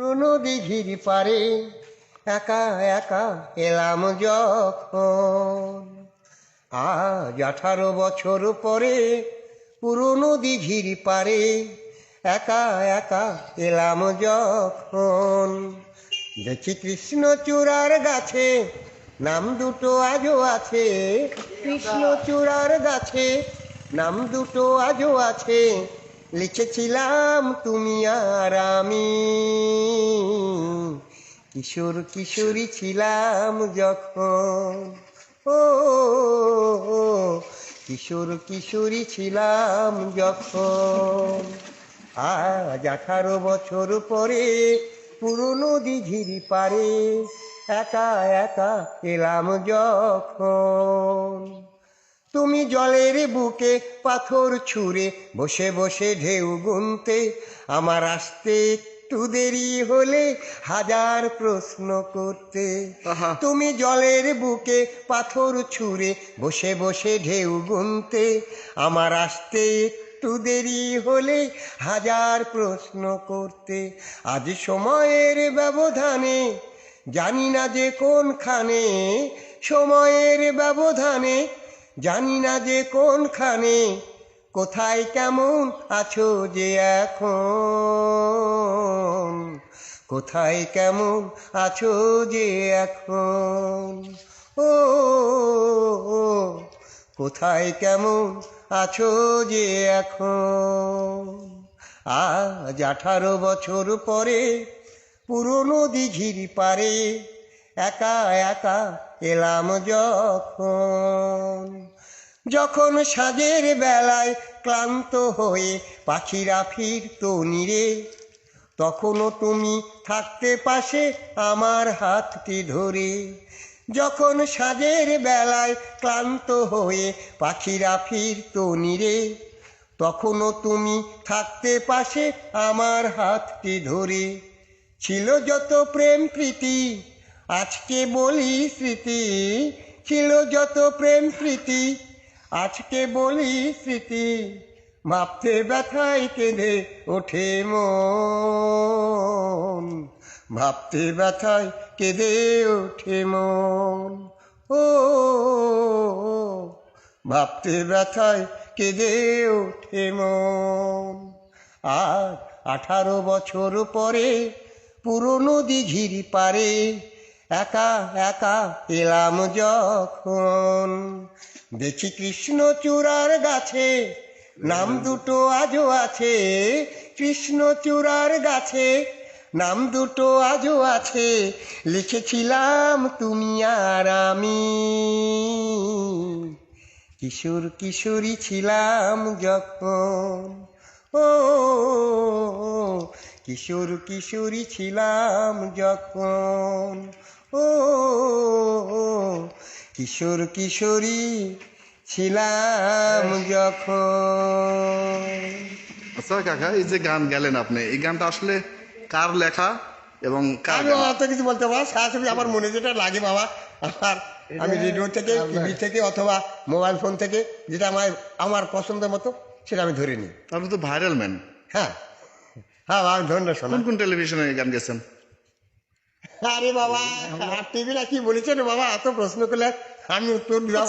পুরনো দিঘির পারে একা একা এলাম যখন। আজ আঠারো বছর পরে পুরনো দিঘির পারে একা একা এলাম যখন। দেখি কৃষ্ণচূড়ার গাছে নাম দুটো আজও আছে। কৃষ্ণচূড়ার গাছে নাম দুটো আজও আছে। লিখেছিলাম তুমি আর আমি। কিশোর কিশোরী ছিলাম যখন। ও, কিশোর কিশোরী ছিলাম যখন। আজ আঠারো বছর পরে পুরনো দিঘির পারে একা একা এলাম যখন। তুমি জলের বুকে পাথর ছুঁড়ে বসে বসে ঢেউ গুনতে, আমার আসতে একটু দেরি হলে হাজার প্রশ্ন করতে। তুমি জলের বুকে পাথর ছুঁড়ে বসে বসে ঢেউ গুনতে। আমার আসতে একটু দেরি হলে হাজার প্রশ্ন করতে। আজ সময়ের ব্যবধানে জানি না যে কোনখানে। সময়ের ব্যবধানে জানি না যে কোনখানে। কোথায় কেমন আছো যে এখন? কোথায় কেমন আছো যে এখন? ও কোথায় কেমন আছো যে এখন? আজ আঠারো বছর পরে পুরনো দিঘির পারে একা একা এলাম যখন। যখন সাজের বেলায় ক্লান্ত হয়ে পাখিরা ফিরতো নিরে তখনও তুমি থাকতে পাশে আমার হাতটি ধরে। যখন সাজের বেলায় ক্লান্ত হয়ে পাখিরা ফিরতো নিরে, তখনও তুমি থাকতে পাশে আমার হাতটি ধরে। ছিল যত প্রেম প্রীতি আজকে বলি স্মৃতি? ছিল যত প্রেম প্রীতি আজকে বলি স্মৃতি? ভাবতে ব্যথায় কেঁদে ওঠে মন। ভাবতে ব্যথায় কেঁদে ওঠে মন। ও ভাবতে ব্যথায় কেঁদে ওঠে মন। আর আঠারো বছর পরে পুরনো দিঘির পারে একা একা এলাম যখন। দেখি কৃষ্ণচূড়ার গাছে নাম দুটো আজও আছে কৃষ্ণচূড়ার গাছে। নাম দুটো আজও আছে, লিখেছিলাম তুমি আর আমি। কিশোর কিশোরী ছিলাম যখন, ও, কিশোর কিশোরী ছিলাম যখন, ও, কিশোর কিশোরী ছিলাম যখন। আচ্ছা কাকা এই যে গান গেলেন আপনি এই গানটা আসলে কার লেখা এবং কার আমি অত কিছু বলতে পারব সরাসরি আমার মনে যেটা লাগে বাবা আমার আমি রেডিও থেকে টিভি থেকে অথবা মোবাইল ফোন থেকে যেটা আমার আমার পছন্দের মতো সেটা আমি ধরে নিই। আপনি তো ভাইরাল ম্যান। হ্যাঁ। হ্যাঁ আমি ধন্য শোনা। কোন কোন টেলিভিশনে গান গেছেন? আরে বাবা টিভি না কি বলেছেন বাবা এত প্রশ্ন করলে আমি উত্তর দিলাম।